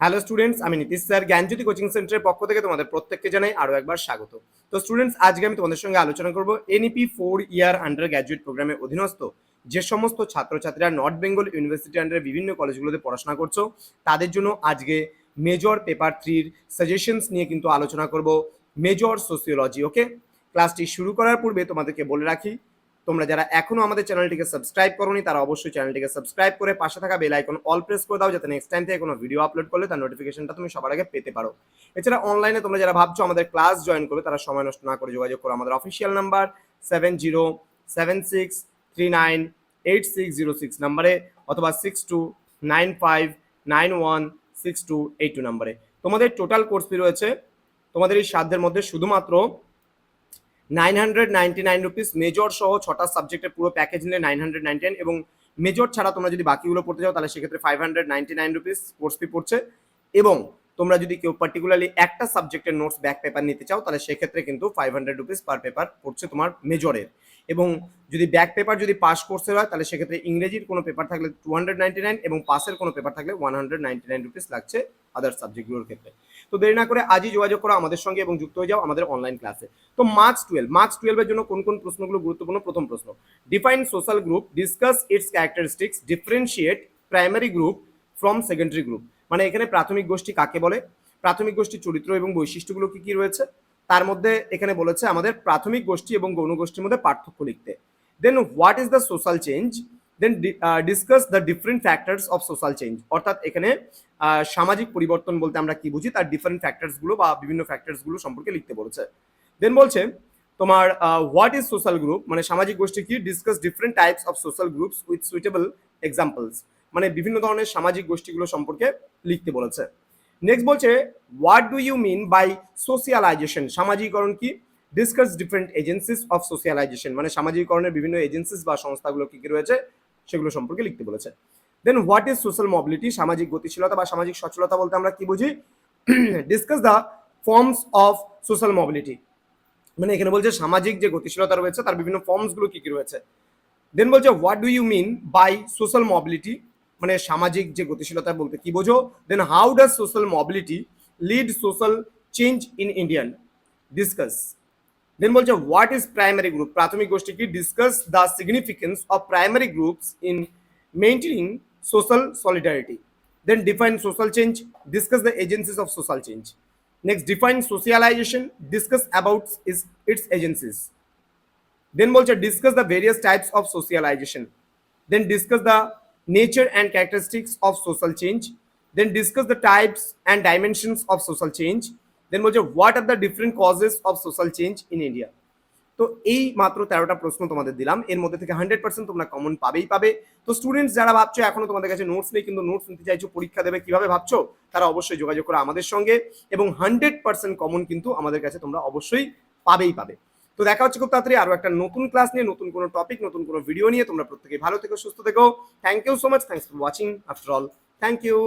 Hello students আমি Nitish sir. জ্ঞানজ্যোতি coaching সেন্টারের পক্ষ থেকে তোমাদের প্রত্যেককে জানাই আরও একবার স্বাগত। তো স্টুডেন্টস আজকে আমি তোমাদের সঙ্গে আলোচনা করব NEP four year undergraduate প্রোগ্রামের অধীনস্থ যে সমস্ত ছাত্রছাত্রীরা নর্থ বেঙ্গল ইউনিভার্সিটি আন্ডারে বিভিন্ন কলেজগুলোতে পড়াশোনা করছ, তাদের জন্য আজকে মেজর পেপার থ্রির সাজেশনস নিয়ে কিন্তু আলোচনা করব। মেজর সোসিওলজি ওকে ক্লাসটি শুরু করার পূর্বে তোমাদেরকে বলে রাখি তোমরা যারা এখনও আমাদের চ্যানেলটিকে সাবস্ক্রাইব করোনি, তারা অবশ্যই চ্যানেলটিকে সাবস্ক্রাইব করে পাশে থাকা বেল আইকন অল প্রেস করে দাও, যাতে নেক্সট টাইম থেকে কোনো ভিডিও আপলোড করলে তার নোটিফিকেশনটা তুমি সবার আগে পেতে পারো। এছাড়া অনলাইনে তোমরা যারা ভাবছ আমাদের ক্লাস জয়েন করবে, তারা সময় নষ্ট না করে যোগাযোগ করো। আমাদের official number seven zero seven six three nine eight six zero six নাম্বারে অথবা six two nine five nine one six two eight two নাম্বারে। তোমাদের টোটাল কোর্স ফি রয়েছে। তোমাদের এই সাধ্যের মধ্যে শুধুমাত্র nine hundred ninety nine rupees major সহ ছটা সাবজেক্টের পুরো প্যাকেজ নিলে নাইন হান্ড্রেড নাইনটি এবং মেজর ছাড়া তোমরা যদি বাকিগুলো পড়তে চাও, তাহলে সেক্ষেত্রে five hundred ninety nine rupees course fee পড়ছে। এবং তোমরা যদি কেউ পার্টিকুলারলি একটা সাবজেক্টের নোটস ব্যাক পেপার নিতে চাও, তাহলে সেক্ষেত্রে কিন্তু five hundred rupees per paper পড়ছে তোমার মেজরের এবং যদি ব্যাক পেপার যদি পাস কোর্সের হয়, তাহলে সেক্ষেত্রে ইংরেজির কোনো পেপার থাকলে টু হান্ড্রেড নাইনটি নাইন এবং পাসের কোনো পেপার থাকলে one hundred ninety nine rupees লাগছে আদার সাবজেক্টগুলোর ক্ষেত্রে। তো দেরি না করে আজই যোগাযোগ করো আমাদের সঙ্গে এবং যুক্ত হয়ে যাও আমাদের অনলাইন ক্লাসে তো মার্কস টুয়েলভ মার্কস টুয়েলভের জন্য কোন কোন প্রশ্নগুলো গুরুত্বপূর্ণ? প্রথম প্রশ্ন define social group discuss its characteristics differentiate primary group from secondary group মানে এখানে প্রাথমিক গোষ্ঠী কাকে বলে? প্রাথমিক গোষ্ঠীর চরিত্র এবং বৈশিষ্ট্যগুলো কি কি রয়েছে? তার মধ্যে এখানে বলেছে আমাদের প্রাথমিক গোষ্ঠী এবং গৌণ গোষ্ঠীর মধ্যে পার্থক্য লিখতে। Then what is the social change then discuss the different factors of social change অর্থাৎ এখানে সামাজিক পরিবর্তন বলতে আমরা কি বুঝি? তার ডিফারেন্ট ফ্যাক্টরসগুলো বা বিভিন্ন ফ্যাক্টরসগুলো সম্পর্কে লিখতে বলেছে। দেন বলছে, তোমার হোয়াট ইজ সোশ্যাল গ্রুপ মানে সামাজিক গোষ্ঠী কি? Discuss different types of social groups with suitable examples মানে বিভিন্ন ধরনের সামাজিক গোষ্ঠীগুলো সম্পর্কে লিখতে বলেছে। নেক্সট বলছে what do you mean by socialization সামাজিকরণ কি? Discuss different agencies of socialization মানে সামাজিকরণের বিভিন্ন এজেন্সিস বা সংস্থাগুলো কি কি রয়েছে, সেগুলো সম্পর্কে লিখতে বলেছে। Then what is social mobility সামাজিক গতিশীলতা বা সামাজিক সচলতা বলতে আমরা কি বুঝি? Discuss the forms of social mobility মানে এখানে বলছে সামাজিক যে গতিশীলতা রয়েছে, তার বিভিন্ন ফর্মসগুলো কি কি রয়েছে। দেন বলছে what do you mean by social mobility মানে সামাজিক যে গতিশীলতা বলতে কি বোঝো? Then how does social mobility lead social change in Indian discuss then বলছে হোয়াট ইজ প্রাইমারি গ্রুপ প্রাথমিক গোষ্ঠী কি? Discuss the significance of primary groups in maintaining social solidarity then define social change discuss the agencies of social change next define socialization discuss about is its agencies then বলছে discuss the various types of socialization then discuss the nature and characteristics of social change, then discuss the types and dimensions of social change, then বলছে, what are the different causes of social change in india? তো এই মাত্র তেরোটা প্রশ্ন তোমাদের দিলাম। এর মধ্যে থেকে হান্ড্রেড পার্সেন্ট তোমরা কমন পাবেই পাবে। তো স্টুডেন্টস যারা ভাবছ এখনও তোমাদের কাছে নোটস নেই, কিন্তু নোটস নিতে চাইছো, পরীক্ষা দেবে কীভাবে ভাবছ, তারা অবশ্যই যোগাযোগ করো আমাদের সঙ্গে। এবং হান্ড্রেড পার্সেন্ট কমন কিন্তু আমাদের কাছে তোমরা অবশ্যই পাবেই পাবে। তো দেখা হচ্ছে খুব তাড়াতাড়ি আরও একটা নতুন ক্লাস নিয়ে, নতুন কোনো টপিক নতুন কোনো ভিডিও নিয়ে। তোমরা প্রত্যেকে ভালো থেকো, সুস্থ থেকো। Thank you so much thanks for watching after all thank you